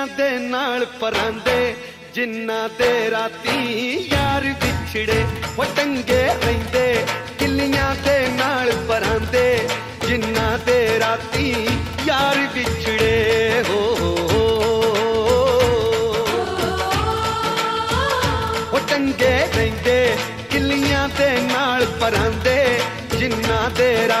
ਖੁਸ਼ੀਆਂ ਦੇ ਨਾਲ ਪਰਾਂਦੇ, ਜਿਨ੍ਹਾਂ ਦੇ ਰਾਤੀ ਯਾਰ ਵਿਛੜੇ, ਉਹ ਟੰਗੇ ਰਹਿੰਦੇ, ਕਿੱਲੀਆਂ ਦੇ ਨਾਲ ਪਰਾਂਦੇ ਜਿੰਨਾ ਦੇ ਰਾਤੀ ਯਾਰ ਵਿਛੜੇ, ਹੋ ਉਹ ਨਾਲ ਪਰਾਂਦੇ, ਜਿਨ੍ਹਾਂ ਦੇ